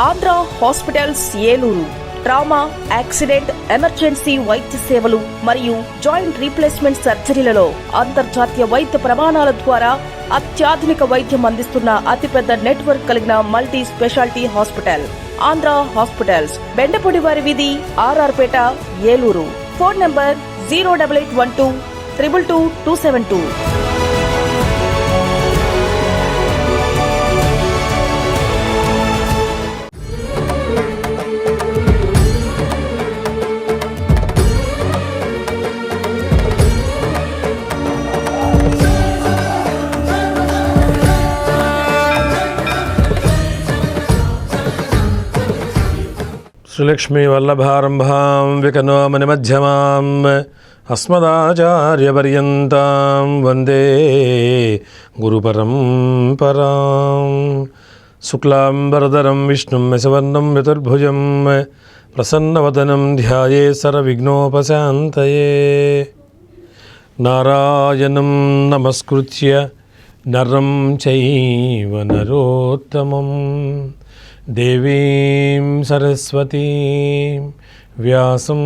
Andhra hospitals Eluru. Trauma accident emergency వైద్య సేవలు మరియు జాయింట్ రీప్లేస్మెంట్ సర్జరీలలో అంతర్జాతీయ వైద్య ప్రమాణాల ద్వారా అత్యాధునిక వైద్యం అందిస్తున్న అతిపెద్ద నెట్వర్క్ కలిగిన multi speciality hospital Andhra hospitals. Bendapudi వారి వీధి RR Peta Eluru. Phone number zero double eight one two triple two two seven two. శ్రీలక్ష్మీవల్లభారంభాం వల్లభారంభాం మధ్యమాం అస్మదాచార్యపర్యంతం వందే గురుపరంపరాం శుక్లాంబరదరం విష్ణుం యశవర్ణం యతుర్భుజం ప్రసన్నవదనం ధ్యాయే సర్వవిఘ్నోపశాంతయే నారాయణం నమస్కృత్య నరం చైవ నరోత్తమం దేవీం సరస్వతీం వ్యాసం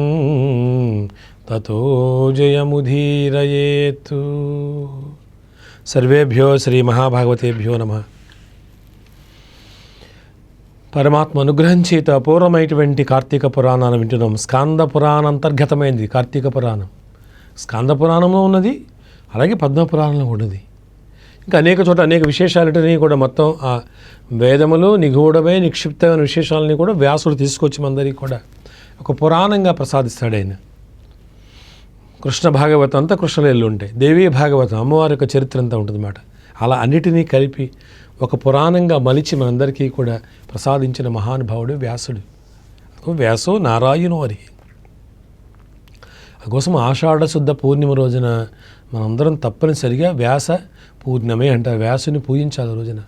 తతో జయముధీరయేతు. సర్వేభ్యో శ్రీ మహాభాగవతేభ్యో నమ. పరమాత్మ అనుగ్రహం చేత అపూర్వమైనటువంటి కార్తీక పురాణాన్ని వింటున్నాం. స్కాంద పురాణ అంతర్గతమైనది కార్తీక పురాణం. స్కాంద పురాణంలో ఉన్నది అలాగే పద్మపురాణంలో ఉన్నది. ఇంకా అనేక చోట్ల అనేక విశేషాలన్నీ కూడా మొత్తం ఆ వేదములు నిగూఢమై నిక్షిప్తమైన విశేషాలని కూడా వ్యాసుడు తీసుకొచ్చి మందరికి కూడా ఒక పురాణంగా ప్రసాదిస్తాడు ఆయన. కృష్ణ భాగవతం అంతా కృష్ణలీలు ఉంటాయి. దేవీ భాగవతం అమ్మవారి యొక్క చరిత్ర అంతా ఉంటుందన్నమాట అలా అన్నిటినీ కలిపి ఒక పురాణంగా మలిచి మనందరికీ కూడా ప్రసాదించిన మహానుభావుడు వ్యాసుడు. వ్యాసో నారాయణు వారి అందుకోసం ఆషాఢ శుద్ధ పూర్ణిమ రోజున మనందరం తప్పనిసరిగా వ్యాస పూర్ణమే అంటారు వ్యాసుని పూజించాలి ఆ రోజున.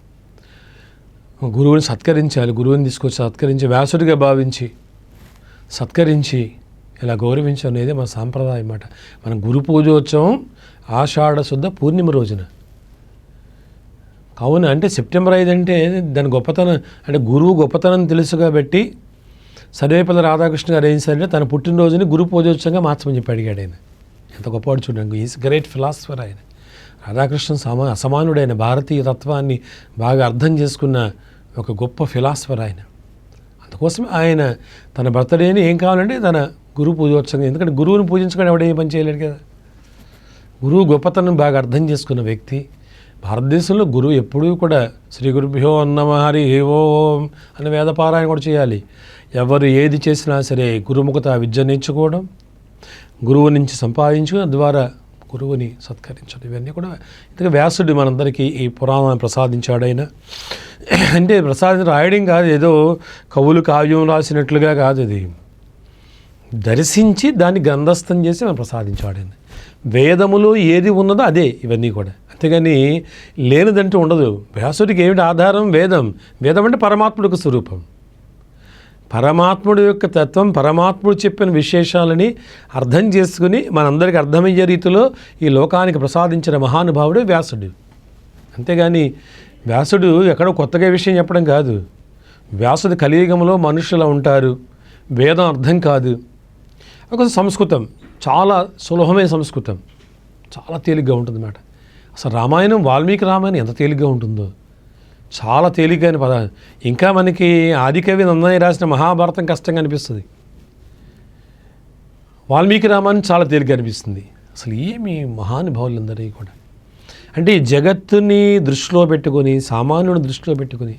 గురువుని సత్కరించాలి. గురువుని తీసుకొచ్చి సత్కరించి వ్యాసుడిగా భావించి సత్కరించి ఇలా గౌరవించడం అనేది మన సాంప్రదాయం అన్నమాట. మన గురు పూజోత్సవం ఆషాఢ శుద్ధ పూర్ణిమ రోజున. కావున అంటే సెప్టెంబర్ ఐదు అంటే దాని గొప్పతనం అంటే గురువు గొప్పతనం తెలుసు కాబట్టి సర్వేపల్లి రాధాకృష్ణ గారు ఏం చేశారంటే తన పుట్టినరోజుని గురు పూజోత్సవంగా మార్చమని చెప్పి అడిగాడు ఆయన. ఎంత గొప్పవాడు చూడండి. ఈజ్ గ్రేట్ ఫిలాసఫర్ ఆయన. రాధాకృష్ణ సమా అసమానుడైన భారతీయ తత్వాన్ని బాగా అర్థం చేసుకున్న ఒక గొప్ప ఫిలాసఫర్ ఆయన. అందుకోసం ఆయన తన బర్త్డేని ఏం కావాలంటే తన గురువు పూజోత్సవం ఎందుకంటే గురువుని పూజించుకొని ఎవడే పని చేయలేడు కదా. గురువు గొప్పతనం బాగా అర్థం చేసుకున్న వ్యక్తి. భారతదేశంలో గురువు ఎప్పుడూ కూడా శ్రీ గురుభ్యో నమ హరి ఓం అని వేదపారాయణ కూడా చేయాలి. ఎవరు ఏది చేసినా సరే గురుముఖత విద్య నేర్చుకోవడం గురువు నుంచి సంపాదించుకుని ద్వారా గురువుని సత్కరించడం. ఇవన్నీ కూడా ఇంతగా వ్యాసుడు మనందరికీ ఈ పురాణాన్ని ప్రసాదించాడు ఆయన అంటే ప్రసాదం రాయడం కాదు ఏదో కవులు కావ్యం రాసినట్లుగా కాదు ఇది. దర్శించి దాన్ని గ్రంథస్థం చేసి మనం ప్రసాదించాడు ఆయన వేదములో ఏది ఉన్నదో అదే ఇవన్నీ కూడా. అంతేగాని లేనిదంటూ ఉండదు. వ్యాసుడికి ఏమిటి ఆధారం? వేదం. వేదం అంటే పరమాత్ముడికి స్వరూపం. పరమాత్ముడు యొక్క తత్వం పరమాత్ముడు చెప్పిన విశేషాలని అర్థం చేసుకుని మనందరికీ అర్థమయ్యే రీతిలో ఈ లోకానికి ప్రసాదించిన మహానుభావుడు వ్యాసుడు. అంతేగాని వ్యాసుడు ఎక్కడో కొత్తగా విషయం చెప్పడం కాదు. వ్యాసుడు కలియుగంలో మనుషులు ఉంటారు. వేదం అర్థం కాదు. ఒక సంస్కృతం చాలా సులభమైన సంస్కృతం. చాలా తేలిగ్గా ఉంటుంది అన్నమాట అసలు రామాయణం వాల్మీకి రామాయణం ఎంత తేలిగ్గా ఉంటుందో. చాలా తేలికైన పద ఇంకా మనకి ఆదికవి నందని రాసిన మహాభారతం కష్టంగా అనిపిస్తుంది. వాల్మీకి రామాయణం చాలా తేలిక అనిపిస్తుంది. అసలు ఏమి మహానుభావులందరికీ కూడా. అంటే ఈ జగత్తుని దృష్టిలో పెట్టుకొని సామాన్యుని దృష్టిలో పెట్టుకొని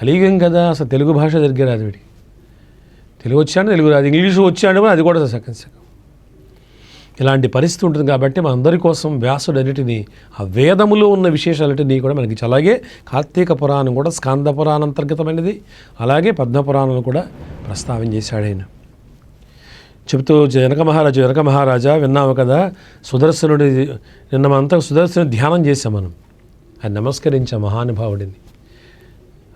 కలియుగం కదా అసలు తెలుగు భాష దగ్గర రాదు వీడికి. తెలుగు వచ్చాడు తెలుగు రాదు. ఇంగ్లీషు వచ్చాడు అది కూడా సగం సగం ఇలాంటి పరిస్థితి ఉంటుంది కాబట్టి మనందరి కోసం వ్యాసుడన్నిటినీ ఆ వేదములో ఉన్న విశేషాలన్నిటినీ కూడా మనకి అలాగే కార్తీక పురాణం కూడా స్కాంద పురాణం అంతర్గతమైనది అలాగే పద్మపురాణం కూడా ప్రస్తావన చేశాడు ఆయన. చెబుతూ జనక మహారాజు జనక మహారాజా విన్నాము కదా సుదర్శనుడి నిన్న మనంతా సుదర్శన ధ్యానం చేశాం మనం. ఆయన నమస్కరించాం మహానుభావుడిని.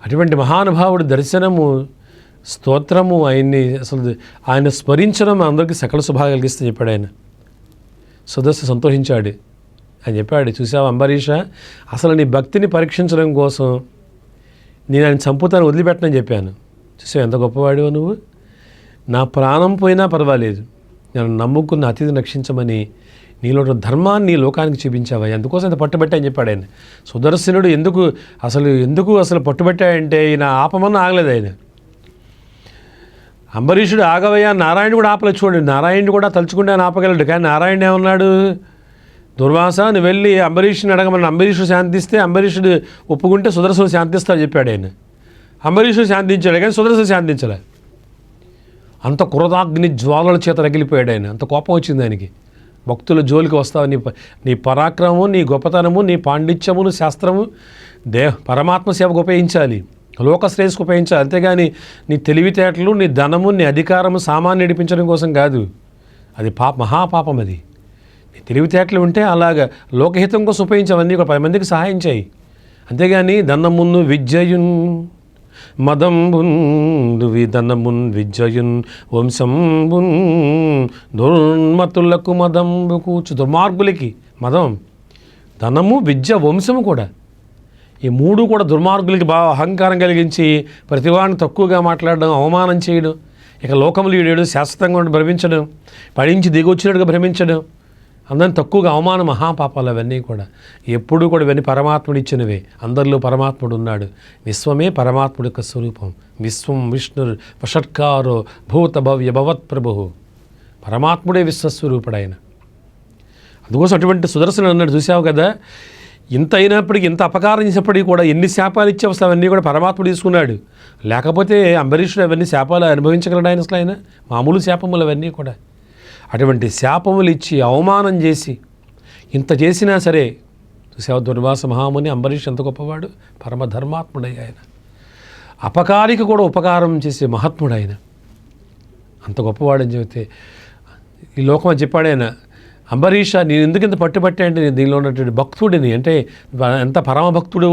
అటువంటి మహానుభావుడి దర్శనము స్తోత్రము ఆయన్ని అసలు ఆయన స్మరించడం అందరికీ సకల శుభా కలిగిస్తే చెప్పాడు ఆయన. సుదస్సు సంతోషించాడు. అని చెప్పాడు. చూసావా అంబరీష? అసలు నీ భక్తిని పరీక్షించడం కోసం నేను ఆయన చంపుతాను వదిలిపెట్టనని చెప్పాను. చూసావు ఎంత గొప్పవాడివో నువ్వు? నా ప్రాణం పోయినా పర్వాలేదు. నేను నమ్ముకున్న అతిథిని రక్షించమని నీలో ఉన్న ధర్మాన్ని నీ లోకానికి చూపించావా? అందుకోసం ఇంత పట్టుబట్టా అని చెప్పాడు ఆయన. సుదర్శనుడు ఎందుకు అసలు ఎందుకు అసలు పట్టుబట్టాడంటే ఈయన ఆపమన్నా ఆగలేదు ఆయన. అంబరీషుడు ఆగవయ్యా నారాయణ కూడా ఆపలేదు చూడండి. నారాయణుడు కూడా తలుచుకుంటే ఆపగలడు. కానీ నారాయణ ఏమన్నాడు? దుర్వాస నువ్వు వెళ్ళి అంబరీషుని అడగమని అంబరీషుడు శాంతిస్తే అంబరీషుడు ఒప్పుకుంటే సుదర్శనుడు శాంతిస్తాడు చెప్పాడు ఆయన. అంబరీషుడు శాంతించాడు కానీ సుదర్శన శాంతించలే. అంత క్రోధాగ్ని జ్వాలల చేత రగిలిపోయాడు ఆయన. అంత కోపం వచ్చింది ఆయనకి. భక్తుల జోలికి వస్తావు నీ ప- నీ పరాక్రమము నీ గొప్పతనము నీ పాండిత్యము శాస్త్రము దే పరమాత్మ సేవకు ఉపయోగించాలి. లోక ఉపయోగించాలి. అంతేగాని నీ తెలివితేటలు నీ ధనము నీ అధికారము సామాన్య నడిపించడం కోసం కాదు. అది పాప మహాపాపం అది. నీ తెలివితేటలు ఉంటే అలాగ లోకహితం కోసం ఉపయోగించవన్నీ ఒక పది మందికి సహాయం చేయి. అంతేగాని దన్నమును విద్యయున్ మదంబున్ విధనమున్ విద్యయున్ వంశంబున్ దుర్మతులకు మదంబు కూర్చు దుర్మార్గులకి మదం. ధనము విద్య వంశము కూడా. ఈ మూడు కూడా దుర్మార్గులకి బాగా అహంకారం కలిగించి ప్రతివాడిని తక్కువగా మాట్లాడడం అవమానం చేయడం ఇక లోకములు ఈడేడు శాశ్వతంగా ఉండి భ్రమించడం పడించి దిగొచ్చినట్టుగా భ్రమించడం అందరిని తక్కువగా అవమాన మహాపాపాలు అవన్నీ కూడా ఎప్పుడూ కూడా ఇవన్నీ పరమాత్ముడు ఇచ్చినవే. అందరిలో పరమాత్ముడు ఉన్నాడు. విశ్వమే పరమాత్ముడి యొక్క స్వరూపం. విశ్వం విష్ణు వషట్కారో భూత భవ్య భవత్ ప్రభు పరమాత్ముడే విశ్వస్వరూపుడు ఆయన. అందుకోసం అటువంటి సుదర్శనం అన్నాడు చూసావు కదా? ఇంత అయినప్పటికీ ఇంత అపకారం చేసినప్పటికీ కూడా ఎన్ని శాపాలు ఇచ్చే వస్తే అవన్నీ కూడా పరమాత్ముడు తీసుకున్నాడు. లేకపోతే అంబరీషుడు అవన్నీ శాపాలు అనుభవించగలడు ఆయన అసలు ఆయన? మామూలు శాపములు అవన్నీ కూడా. అటువంటి శాపములు ఇచ్చి అవమానం చేసి ఇంత చేసినా సరే చూసావు దుర్వాస మహాముని అంబరీష్ ఎంత గొప్పవాడు? పరమధర్మాత్ముడై ఆయన. అపకారికి కూడా ఉపకారం చేసే మహాత్ముడు ఆయన. అంత గొప్పవాడని చెబితే ఈ లోకం అని చెప్పాడు ఆయన అంబరీష నేను ఎందుకు ఇంత పట్టుబట్టే అంటే నేను దీనిలో ఉన్నటువంటి భక్తుడిని? అంటే ఎంత పరమ భక్తుడు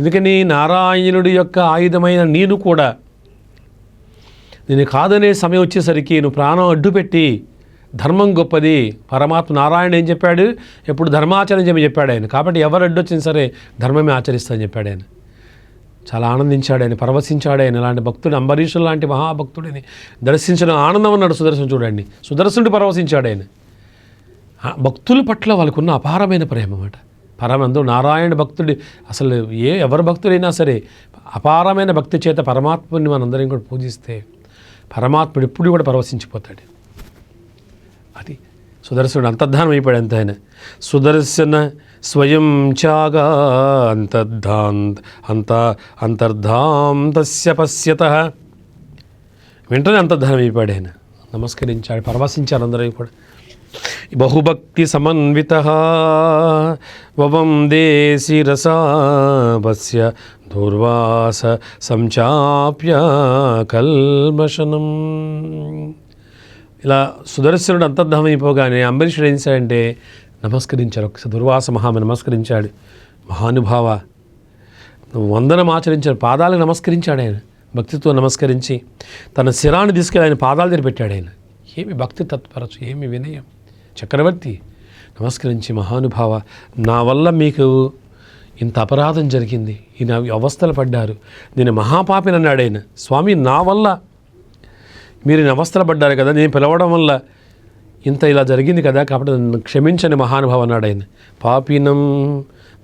ఎందుకని నారాయణుడి యొక్క ఆయుధమైన నేను కూడా. నేను కాదనే సమయం వచ్చేసరికి నువ్వు ప్రాణం అడ్డుపెట్టి ధర్మం గొప్పది. పరమాత్మ నారాయణ ఏం చెప్పాడు? ఎప్పుడు ధర్మాచరణ చేయమని చెప్పాడు ఆయన. కాబట్టి ఎవరు అడ్డొచ్చినా సరే ధర్మమే ఆచరిస్తానని చెప్పాడు ఆయన. చాలా ఆనందించాడు ఆయన పరవశించాడు ఆయన. ఇలాంటి భక్తుడు అంబరీషుడు లాంటి మహాభక్తుడిని దర్శించిన ఆనందం అన్నాడు సుదర్శన చూడండి. సుదర్శనుడు పరవశించాడు ఆయన. భక్తుల పట్ల వాళ్ళకున్న అపారమైన ప్రేమ అన్నమాట. పరమందు నారాయణ భక్తుడి అసలు ఏ ఎవరు భక్తుడైనా సరే అపారమైన భక్తి చేత పరమాత్ముని మనందరం కూడా పూజిస్తే పరమాత్ముడు ఎప్పుడు కూడా పరవశించిపోతాడు. అది సుదర్శనుడు అంతర్ధానం అయిపోయాడు అంత ఆయన. సుదర్శన స్వయం చాగా అంతర్ధాంత అంత అంతర్ధాంతస్య పశ్యత. వెంటనే అంతర్ధానం అయిపోయాడు ఆయన. నమస్కరించాడు పరవశించారు అందరూ కూడా. బహుభక్తి సమన్విత వవం దేశిరసాపస్య దూర్వాస సంచాప్య కల్మషనం. ఇలా సుదర్శనుడు అంతర్ధమైపోగానే అంబరీషుడు ఏం చేశాడంటే నమస్కరించారు. ఒకసారి దుర్వాస మహామి నమస్కరించాడు. మహానుభావ వందనం ఆచరించాడు పాదాలకు నమస్కరించాడు ఆయన. భక్తితో నమస్కరించి తన శిరాన్ని తీసుకెళ్ళి ఆయన పాదాలు తెరిపెట్టాడు ఆయన. ఏమి భక్తి తత్పరచు ఏమి వినయం. చక్రవర్తి నమస్కరించి మహానుభావ నా వల్ల మీకు ఇంత అపరాధం జరిగింది. ఈయన అవస్థలు పడ్డారు. నేను మహాపాపిని అన్నాడు ఆయన స్వామి నా వల్ల మీరు ఈ అవస్థలు పడ్డారు కదా నేను పిలవడం వల్ల ఇంత ఇలా జరిగింది కదా కాబట్టి నన్ను క్షమించని మహానుభావ అన్నాడు ఆయన పాపినం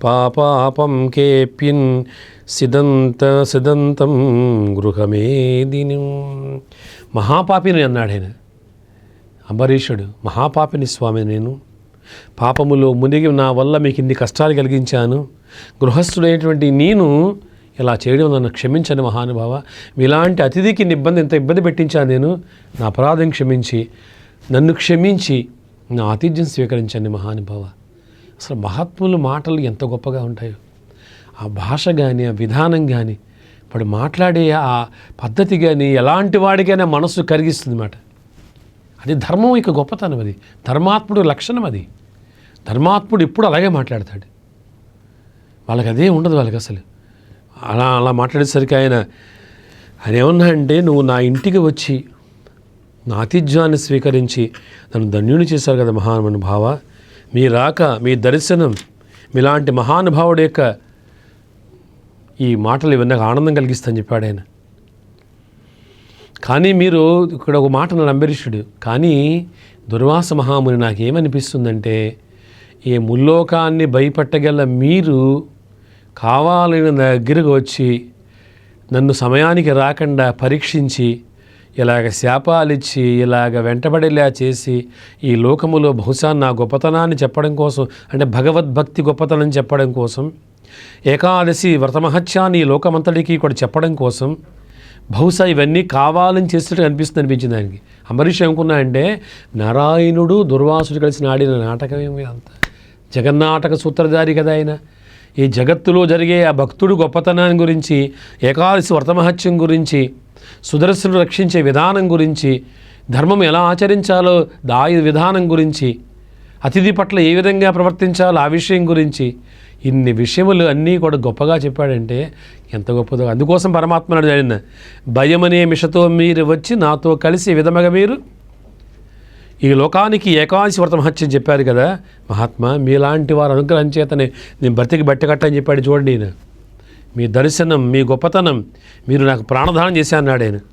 పాపాపం కేపిన్ సిదంత సిదంతం గృహమేదిని మహాపాపిని అన్నాడు ఆయన అంబరీషుడు మహాపాపిని స్వామి నేను పాపములో మునిగి నా వల్ల మీకు ఇన్ని కష్టాలు కలిగించాను. గృహస్థుడైనటువంటి నేను ఇలా చేయడం నన్ను క్షమించని మహానుభావ. ఇలాంటి అతిథికి ఇబ్బంది ఇంత ఇబ్బంది పెట్టించాను నేను. నా అపరాధం క్షమించి నన్ను క్షమించి నా ఆతిథ్యం స్వీకరించండి మహానుభావ. అసలు మహాత్ముల మాటలు ఎంత గొప్పగా ఉంటాయో. ఆ భాష కానీ ఆ విధానం కానీ ఇప్పుడు మాట్లాడే ఆ పద్ధతి కానీ ఎలాంటి వాడికైనా మనస్సు కరిగిస్తుంది అన్నమాట అది ధర్మం యొక్క గొప్పతనం అది. ధర్మాత్ముడు లక్షణం అది. ధర్మాత్ముడు ఎప్పుడు అలాగే మాట్లాడతాడు. వాళ్ళకి అదే ఉండదు వాళ్ళకి అసలు. అలా అలా మాట్లాడేసరికి ఆయన ఆయన ఏమన్నా అంటే నువ్వు నా ఇంటికి వచ్చి నా ఆతిథ్యాన్ని స్వీకరించి నన్ను ధన్యుని చేశారు కదా మహానుభావ. మీ రాక మీ దర్శనం మీలాంటి మహానుభావుడు యొక్క ఈ మాటలు ఇవన్నీ ఆనందం కలిగిస్తాయని చెప్పాడు ఆయన. కానీ మీరు ఇక్కడ ఒక మాట అన్నాడు అంబరీషుడు. కానీ దుర్వాస మహాముని నాకేమనిపిస్తుందంటే ఈ ముల్లోకాన్ని భయపెట్టగల మీరు కావాలని నా దగ్గరకు వచ్చి నన్ను సమయానికి రాకుండా పరీక్షించి ఇలాగ శాపాలిచ్చి ఇలాగ వెంటబడేలా చేసి ఈ లోకములో బహుశా నా గొప్పతనాన్ని చెప్పడం కోసం అంటే భగవద్భక్తి గొప్పతనం చెప్పడం కోసం ఏకాదశి వ్రతమహత్యాన్ని ఈ లోకమంతటికీ కూడా చెప్పడం కోసం బహుశా ఇవన్నీ కావాలని చేసినట్టు అనిపిస్తుంది అనిపించింది ఆయనకి. అంబరీష్ ఏమనుకున్నా అంటే నారాయణుడు దుర్వాసుడు కలిసి ఆడిన నాటకం ఏమి అంత? జగన్నాటక సూత్రధారి కదా ఆయన. ఈ జగత్తులో జరిగే ఆ భక్తుడు గొప్పతనాన్ని గురించి ఏకాదశి వ్రతమహత్యం గురించి సుదర్శను రక్షించే విధానం గురించి ధర్మం ఎలా ఆచరించాలో దాయి విధానం గురించి అతిథి పట్ల ఏ విధంగా ప్రవర్తించాలో ఆ విషయం గురించి ఇన్ని విషయములు అన్నీ కూడా గొప్పగా చెప్పాడంటే ఎంత గొప్పదో. అందుకోసం పరమాత్మ జరిగిన భయమనే మిషతో మీరు వచ్చి నాతో కలిసి విధముగా మీరు? ఈ లోకానికి ఏకాదశి వ్రత మహత్యం చెప్పారు కదా మహాత్మా మీలాంటి వారు అనుగ్రహం చేతనే నేను బ్రతికి బట్టకట్ట అని చెప్పాడు చూడండి నేను మీ దర్శనం మీ గొప్పతనం మీరు నాకు ప్రాణదానం చేశారు నేను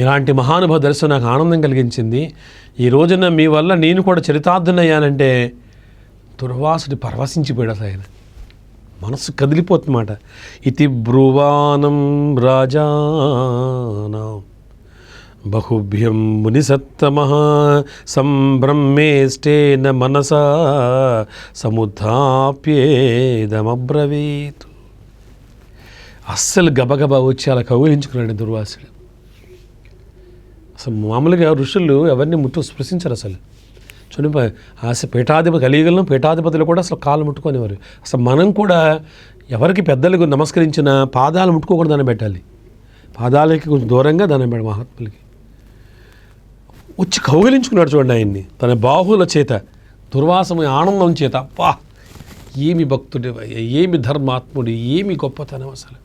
మీలాంటి మహానుభవ దర్శనం నాకు ఆనందం కలిగించింది. ఈ రోజున మీ వల్ల నేను కూడా చరితార్థనయ్యానంటే దుర్వాసుడి పరవశించిపోయాడు అసలు ఆయన. మనసు కదిలిపోతుందన్నమాట ఇతి బ్రువానం రాజానా బహుభ్యం మునిసత్తమ సంబ్రహ్మేష్టేన మనసా సముద్ధాప్యేదమబ్రవీత్. అస్సలు గబగబా వచ్చి అలా కౌగిలించుకున్నాడు దుర్వాసుడు. అసలు మామూలుగా ఋషులు ఎవరిని ముట్టు స్పృశించరు అసలు. చూడండి అసలు ఆశ పీఠాధిపతి కలియుగలను పీఠాధిపతులు కూడా అసలు కాళ్ళు ముట్టుకునేవారు అసలు మనం కూడా ఎవరికి పెద్దలకు నమస్కరించిన పాదాలు ముట్టుకోకుండా దాన్ని పెట్టాలి. పాదాలకి కొంచెం దూరంగా దాన్ని పెట్టాలి మహాత్ములకి. వచ్చి కౌగిలించుకున్నాడు చూడండి ఆయన్ని. తన బాహుల చేత దుర్వాసము ఆనందం చేత అబ్బా! ఏమి భక్తుడి ఏమి ధర్మాత్ముడు ఏమి గొప్పతనం అసలు.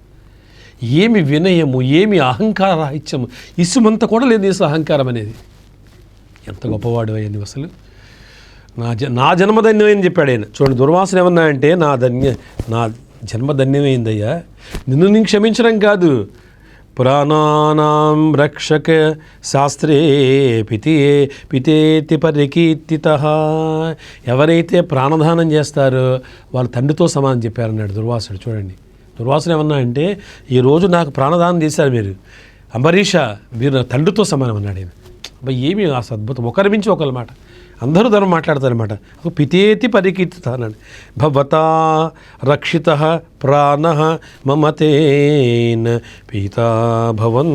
ఏమి వినయము ఏమి అహంకార రాహిత్యము ఇసుమంత కూడా లేదు ఇసు అహంకారం అనేది. ఎంత గొప్పవాడు అయ్యింది అసలు. నా జ నా జన్మధన్యమైంది చెప్పాడు ఆయన. చూడండి దుర్వాసన ఏమన్నా అంటే నా ధన్య నా జన్మ ధన్యమైందయ్యా నిన్ను నేను క్షమించడం కాదు. పురాణానాం రక్షక శాస్త్రే పితే పితేతి పరికీర్తిత. ఎవరైతే ప్రాణదానం చేస్తారో వాళ్ళ తండ్రితో సమానం చెప్పారన్నాడు దుర్వాసుడు. చూడండి. దుర్వాసన ఏమన్నా అంటే ఈరోజు నాకు ప్రాణదానం చేశారు మీరు. అంబరీష మీరు నా తండ్రితో సమానం అన్నాడు ఆయన అబ్బాయి ఏమి ఆ అద్భుతం. ఒకరి మించి ఒకరి మాట. అందరూ ధర్మం మాట్లాడతారనమాట పితేతి పరికీర్తిత అన్నాడు. భవతా రక్షిత ప్రాణ మమతేన పీతా భవన్.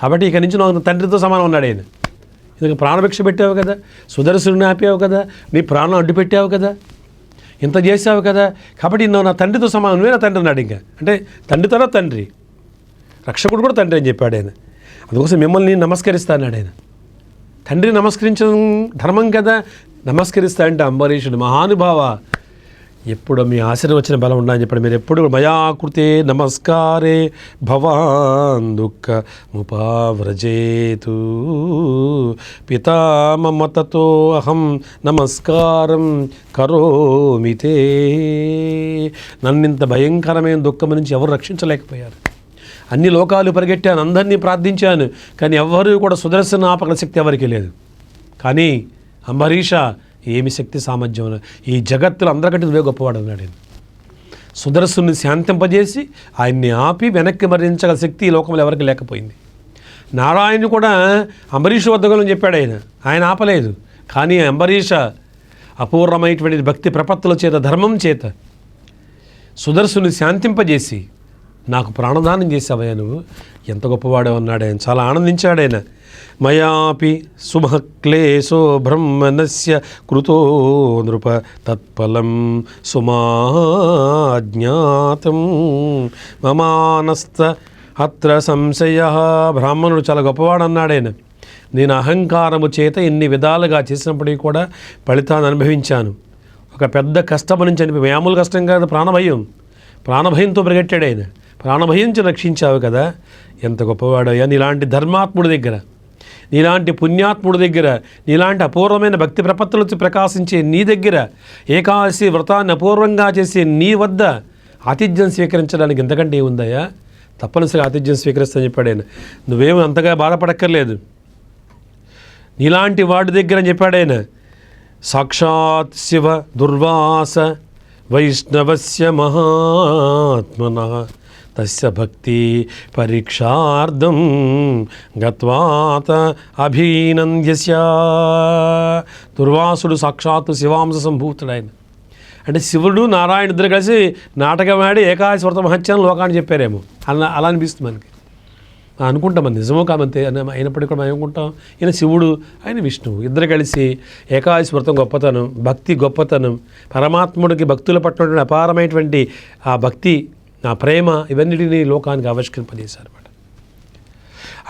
కాబట్టి ఇక నుంచి నాకు తండ్రితో సమానం ఉన్నాడు ఆయన ఇది ప్రాణభిక్ష పెట్టావు కదా సుదర్శుడిని ఆపావు కదా నీ ప్రాణం అడ్డు పెట్టావు కదా. ఇంత చేసావు కదా. కాబట్టి నువ్వు నా తండ్రితో సమానం నువ్వే నా తండ్రి అన్నాడు ఇంకా. అంటే తండ్రి తర్వాత తండ్రి. రక్షకుడు కూడా తండ్రి అని చెప్పాడు ఆయన. అందుకోసం మిమ్మల్ని నేను ఆయన. తండ్రి నమస్కరించడం ధర్మం కదా. నమస్కరిస్తా అంటే అంబరీషుడు మహానుభావ. ఎప్పుడు మీ ఆశీర్వచన బలం ఉండాలని చెప్పండి. మీరు ఎప్పుడు మయాకృతే నమస్కారే భవాన్ దుఃఖ ముపావ్రజేతు. పితామతతో అహం నమస్కారం కరోమితే నన్నింత భయంకరమైన దుఃఖం నుంచి ఎవరు రక్షించలేకపోయారు? అన్ని లోకాలు పరిగెట్టాను అందరినీ ప్రార్థించాను కానీ ఎవ్వరూ కూడా సుదర్శన ఆపగల శక్తి ఎవరికీ లేదు. కానీ అంబరీష ఏమి శక్తి సామర్థ్యం ఈ జగత్తులో అందరికంటే నువ్వే గొప్పవాడు అన్నాడు సుదర్శుని శాంతింపజేసి ఆయన్ని ఆపి వెనక్కి మరించగల శక్తి ఈ లోకంలో ఎవరికి లేకపోయింది. నారాయణుడు కూడా అంబరీష్ వద్దగలని చెప్పాడు ఆయన. ఆయన ఆపలేదు. కానీ అంబరీష అపూర్వమైనటువంటి భక్తి ప్రపత్తుల చేత ధర్మం చేత సుదర్శుని శాంతింపజేసి నాకు ప్రాణదానం చేసావయ్యా నువ్వు. ఎంత గొప్పవాడే అన్నాడు ఆయన. చాలా ఆనందించాడు ఆయన. మయాపి సుమక్లేశో బ్రహ్మణస్య కృతో నృప తత్ఫలం సుమాజ్ఞాతం. మమానస్త అత్ర సంశయ. బ్రాహ్మణుడు చాలా గొప్పవాడు అన్నాడేను నేను అహంకారము చేత ఇన్ని విధాలుగా చేసినప్పటికీ కూడా ఫలితాన్ని అనుభవించాను. ఒక పెద్ద కష్టం నుంచి అనిపి మామూలు కష్టం కాదు ప్రాణభయం. ప్రాణభయంతో పరిగెట్టాడు ఆయన. ప్రాణభయించి రక్షించావు కదా. ఎంత గొప్పవాడయ్యా నీలాంటి ధర్మాత్ముడి దగ్గర నీలాంటి పుణ్యాత్ముడి దగ్గర నీలాంటి అపూర్వమైన భక్తి ప్రపత్తులతో ప్రకాశించే నీ దగ్గర ఏకాదశి వ్రతాన్ని అపూర్వంగా చేసే నీ వద్ద ఆతిథ్యం స్వీకరించడానికి ఎంతకంటే ఏముందయ్యా తప్పనిసరిగా ఆతిథ్యం స్వీకరిస్తా చెప్పాడు ఆయన. నువ్వేమి అంతగా బాధపడక్కర్లేదు. నీలాంటి వాడి దగ్గర అని చెప్పాడు ఆయన. సాక్షాత్ శివ దుర్వాస వైష్ణవస్య మహాత్మన. తస్య భక్తి పరీక్షార్థం గత్వాత అభినంద్యస్య. దుర్వాసుడు సాక్షాత్తు శివాంశ సంభూతుడు ఆయన అంటే శివుడు నారాయణ ఇద్దరు కలిసి నాటకం ఆడి ఏకాదశి వ్రత మహత్యాన్ని లోకాన్ని చెప్పారేమో. అలా అలా అనిపిస్తుంది మనకి. అనుకుంటాం మనం నిజమో కామంతే అని అయినప్పటికీ కూడా మనం ఏమనుకుంటాం? ఈయన శివుడు ఆయన విష్ణువు. ఇద్దరు కలిసి ఏకాదశి వ్రతం గొప్పతనం భక్తి గొప్పతనం పరమాత్ముడికి భక్తుల పట్టినటువంటి అపారమైనటువంటి ఆ భక్తి నా ప్రేమ ఇవన్నిటిని లోకానికి ఆవిష్కరింపజేశారు అనమాట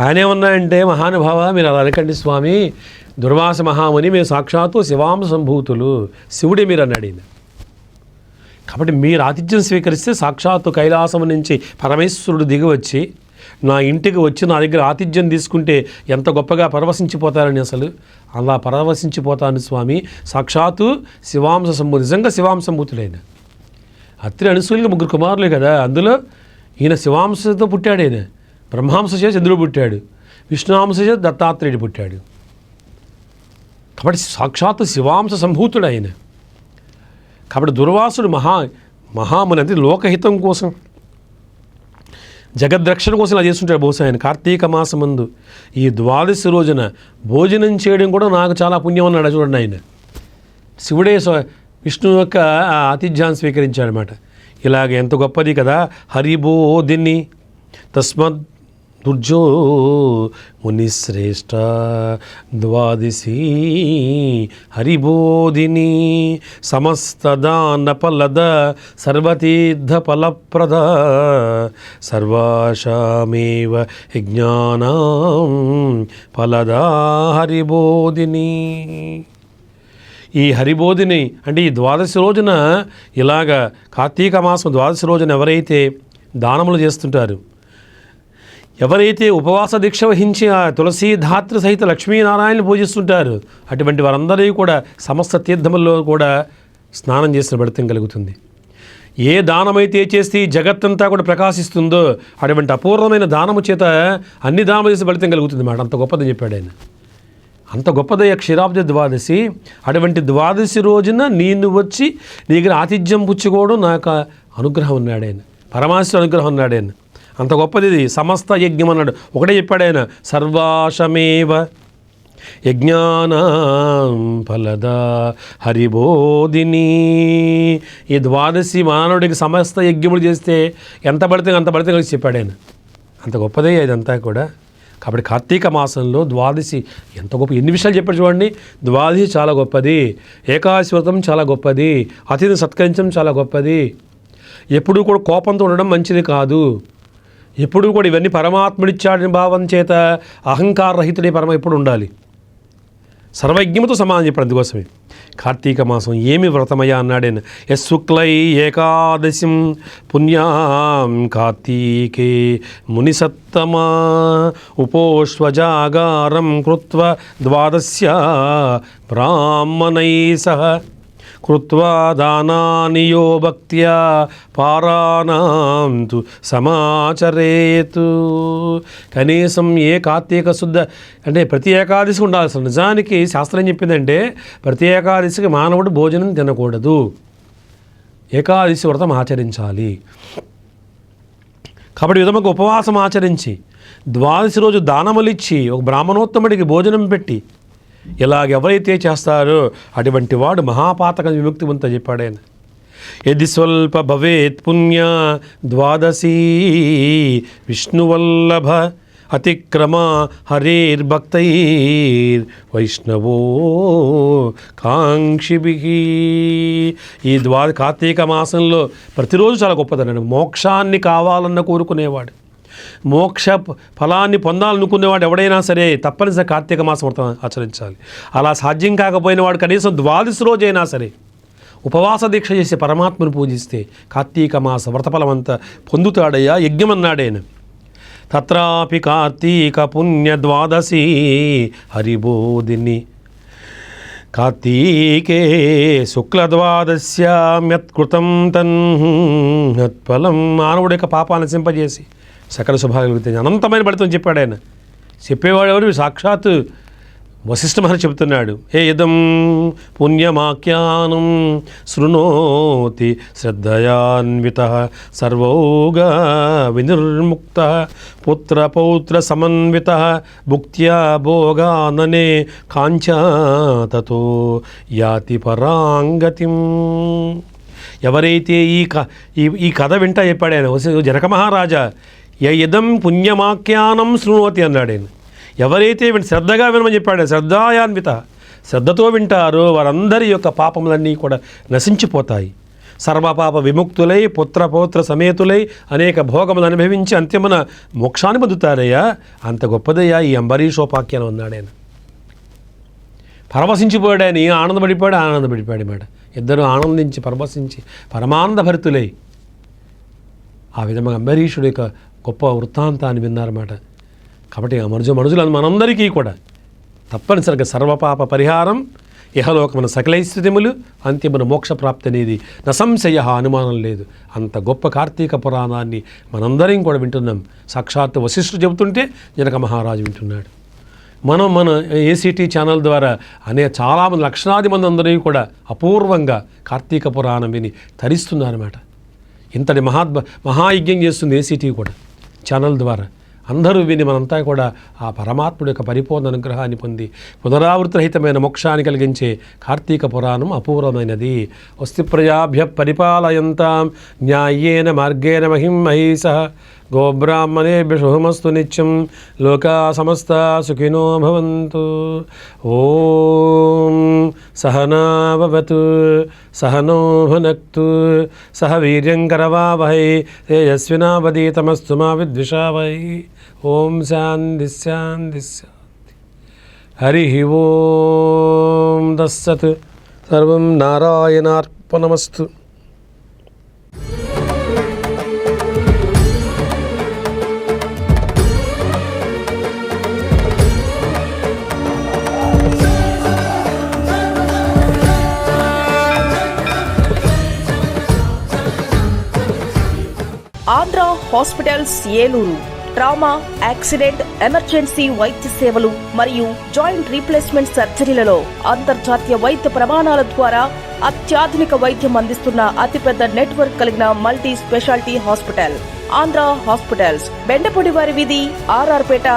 ఆయన ఏమన్నాయంటే మహానుభావ మీరు అలా అనకండి స్వామి. దుర్వాస మహాముని మేము సాక్షాత్తు శివాంశ సంభూతులు. శివుడే మీరు అన్నాడు ఈయన కాబట్టి మీరు ఆతిథ్యం స్వీకరిస్తే సాక్షాత్తు కైలాసం నుంచి పరమేశ్వరుడు దిగి వచ్చి నా ఇంటికి వచ్చి నా దగ్గర ఆతిథ్యం తీసుకుంటే ఎంత గొప్పగా పరవశించిపోతారని అసలు? అలా పరవశించిపోతాను స్వామి. సాక్షాత్తు శివాంశ సంభూతి నిజంగా శివాంశంభూతుడైనా అత్రి అనుసూలుగా ముగ్గురు కుమారులే కదా. అందులో ఈయన శివాంశతో పుట్టాడు ఆయన బ్రహ్మాంశ చేసి చంద్రుడు పుట్టాడు. విష్ణువాంశ చేసి దత్తాత్రేయుడు పుట్టాడు. కాబట్టి సాక్షాత్తు శివాంశ సంభూతుడు ఆయన. కాబట్టి దుర్వాసుడు మహా మహాముని అంటే లోకహితం కోసం. జగద్రక్షణ కోసం ఇలా చేస్తుంటాడు బహుశా ఆయన. కార్తీక మాసమందు ఈ ద్వాదశి రోజున భోజనం చేయడం కూడా నాకు చాలా పుణ్యం అన్నాడు చూడండి ఆయన. శివుడే విష్ణు యొక్క ఆతిథ్యాన్ని స్వీకరించాడనమాట ఇలాగ ఎంత గొప్పది కదా హరిబోధిని తస్మత్ దుర్జో మునిశ్రేష్ట ద్వాదశి. హరిబోధిని సమస్తదాన ఫలద సర్వతీర్థ ఫలప్రద. సర్వాశామేవ జ్ఞానం ఫలదా హరిబోధిని ఈ హరిబోధిని అంటే ఈ ద్వాదశి రోజున ఇలాగ కార్తీక మాసం ద్వాదశి రోజున ఎవరైతే దానములు చేస్తుంటారు ఎవరైతే ఉపవాస దీక్ష వహించి ఆ తులసీధాత్రి సహిత లక్ష్మీనారాయణ పూజిస్తుంటారు అటువంటి వారందరూ కూడా సమస్త తీర్థముల్లో కూడా స్నానం చేసిన ఫలితం కలుగుతుంది. ఏ దానమైతే చేస్తే జగత్తంతా కూడా ప్రకాశిస్తుందో అటువంటి అపూర్వమైన దానము చేత అన్ని దానములు చేసి ఫలితం కలుగుతుంది మాట. అంత గొప్పదని చెప్పాడు ఆయన. అంత గొప్పదయ్య క్షీరాబ్ది ద్వాదశి అటువంటి ద్వాదశి రోజున నేను వచ్చి నీ దగ్గర ఆతిథ్యం పుచ్చుకోవడం నాకు అనుగ్రహం ఉన్నాడు ఆయన. అనుగ్రహం ఉన్నాడు ఆయన. అంత గొప్పది ఇది. సమస్త యజ్ఞం అన్నాడు. ఒకటే చెప్పాడు ఆయన. సర్వాశమేవ యజ్ఞానం ఫలద హరిబోధిని. ఈ ద్వాదశి మానవుడికి సమస్త యజ్ఞములు చేస్తే ఎంత పడితే అంత పడితే కలిసి చెప్పాడు ఆయన. అంత గొప్పదే ఇదంతా కూడా. కాబట్టి కార్తీక మాసంలో ద్వాదశి ఎంత గొప్ప ఎన్ని విషయాలు చెప్పారు చూడండి. ద్వాదశి చాలా గొప్పది. ఏకాదశి వ్రతం చాలా గొప్పది. అతిథిని సత్కరించడం చాలా గొప్పది. ఎప్పుడూ కూడా కోపంతో ఉండడం మంచిది కాదు. ఎప్పుడూ కూడా ఇవన్నీ పరమాత్ముడిచ్చాడని భావం చేత అహంకార రహితుడే పరమ ఎప్పుడు ఉండాలి? సర్వజ్ఞముతో సమానం చెప్పాడు అందుకోసమే. కార్తీక మాసం ఏమి వ్రతమయ్యా అన్నాడేను? ఎస్ శుక్లై ఏకాదశిం పుణ్యాం కార్తీకే మునిసత్తమా ఉపోష్వజాగారం కృత్వ ద్వాదశ్య బ్రాహ్మణై సహ కృత్వా దానాని యో భక్త్యా పారాణాంతు సమాచరేతు కనీసం ఏ కార్తీక శుద్ధ అంటే ప్రతి ఏకాదశి ఉండాల్సిన నిజానికి శాస్త్రం ఏం చెప్పిందంటే ప్రతి ఏకాదశికి మానవుడు భోజనం తినకూడదు. ఏకాదశి వ్రతం ఆచరించాలి. కాబట్టి ఈ విధముగా ఉపవాసం ఆచరించి ద్వాదశి రోజు దానములిచ్చి ఒక బ్రాహ్మణోత్తముడికి భోజనం పెట్టి ఇలాగ ఎవరైతే చేస్తారో అటువంటి వాడు మహాపాతక విముక్తి ఉంత చెప్పాడాయన ఎది స్వల్ప భవేత్ పుణ్య ద్వాదశీ విష్ణువల్లభ అతిక్రమ హరేర్భక్తైర్ వైష్ణవో కాంక్షిభి. ఈ ద్వా కార్తీక మాసంలో ప్రతిరోజు చాలా గొప్పదన్నాడు మోక్షాన్ని కావాలన్న కోరుకునేవాడు. మోక్ష ఫలాన్ని పొందాలనుకునేవాడు ఎవడైనా సరే తప్పనిసరి కార్తీక మాసం వ్రతం ఆచరించాలి. అలా సాధ్యం కాకపోయిన వాడు కనీసం ద్వాదశి రోజైనా సరే ఉపవాస దీక్ష చేసి పరమాత్మను పూజిస్తే కార్తీక మాస వ్రతఫలమంతా పొందుతాడయ్యా యజ్ఞమన్నాడేను. తత్రాపి కార్తీక పుణ్య ద్వాదశి హరిబోధిని. కార్తీకే శుక్లద్వాదశ్యామ్యత్కృతం తన్ ఫలం మానవుడి యొక్క పాపాలను సింపజేసి సకల శుభాలు అనంతమైన ఫలితం చెప్పాడు ఆయన. చెప్పేవాడు ఎవరు? సాక్షాత్ వశిష్ఠ మహర్షి చెబుతున్నాడు. ఏ ఇదం పుణ్యమాఖ్యానం శృణోతి శ్రద్ధయాన్విత సర్వోగా వినిర్ముక్త పుత్ర పౌత్ర సమన్విత భుక్త్యా భోగాననే కాంచా తతో యాతి పరాంగతిం. ఎవరైతే ఈ క ఈ ఈ కథ వింటా చెప్పాడు ఆయన జనక మహారాజా య ఇదం పుణ్యమాఖ్యానం శృణోతి అన్నాడు ఆయన ఎవరైతే శ్రద్ధగా వినమని చెప్పాడు శ్రద్ధాయాన్విత శ్రద్ధతో వింటారో వారందరి యొక్క పాపములన్నీ కూడా నశించిపోతాయి. సర్వపాప విముక్తులై పుత్రపోత్ర సమేతులై అనేక భోగములు అనుభవించి అంత్యమున మోక్షాన్ని పొందుతారయ్యా. అంత గొప్పదయ్యా ఈ అంబరీషోపాఖ్యానం అన్నాడు ఆయన పరవశించిపోయాడు ఆయన ఆనందపడిపోయాడు ఆనందపడిపోయాడు మాట ఇద్దరు ఆనందించి పరవశించి పరమానంద భరితులై ఆ విధంగా అంబరీషుడు యొక్క గొప్ప వృత్తాంతాన్ని విన్నారన్నమాట. కాబట్టి ఆ మనుజు మనుజులు మనందరికీ కూడా తప్పనిసరిగా సర్వపాప పరిహారం ఇహలోకమున సకలైస్థితిములు అంతిమున మోక్ష ప్రాప్తి అనేది నసంశయ అనుమానం లేదు. అంత గొప్ప కార్తీక పురాణాన్ని మనందరం కూడా వింటున్నాం. సాక్షాత్ వశిష్ఠుడు చెబుతుంటే జనక మహారాజు వింటున్నాడు. మనం మన ఏసీటీ ఛానల్ ద్వారా అనే చాలామంది లక్షలాది మంది అందరికీ కూడా అపూర్వంగా కార్తీక పురాణం విని తరిస్తున్నారన్నమాట. ఇంతటి మహాత్మ మహాయజ్ఞం చేస్తుంది ఏసీటీ కూడా. ఛానల్ ద్వారా అందరూ విని మనంతా కూడా ఆ పరమాత్ముడి యొక్క పరిపూర్ణ అనుగ్రహాన్ని పొంది పునరావృతరహితమైన మోక్షాన్ని కలిగించే కార్తీక పురాణం అపూర్వమైనది. వస్తి ప్రజాభ్య పరిపాలయంతాం న్యాయేన మార్గేణ మహిం మహీస గోబ్రాహ్మణేభ్య శుభమస్తు నిత్యం. లోకా సమస్త సుఖినో భవంతు. ఓం సహనావతు సహనో భునక్తు. సహ వీర్యంకరవావహై తేజస్వినావదీతమస్తు మా విద్విషావై. ఓం శాంతి శాంతి శాంతి. హరి ఓం దస్సత్ సర్వం నారాయణార్పణమస్తు. Hospitals Eluru. Trauma accident emergency వైద్య సేవలు మరియు జాయింట్ రీప్లేస్మెంట్ సర్జరీలలో అంతర్జాతీయ వైద్య ప్రమాణాల ద్వారా అత్యాధునిక వైద్యం అందిస్తున్న అతిపెద్ద నెట్వర్క్ కలిగిన multi speciality hospital Andhra hospitals Bendapodivari వీధి RR Peta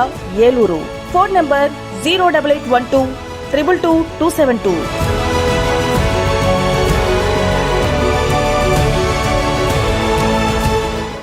Eluru. Phone number zero double eight one two triple two two seven two.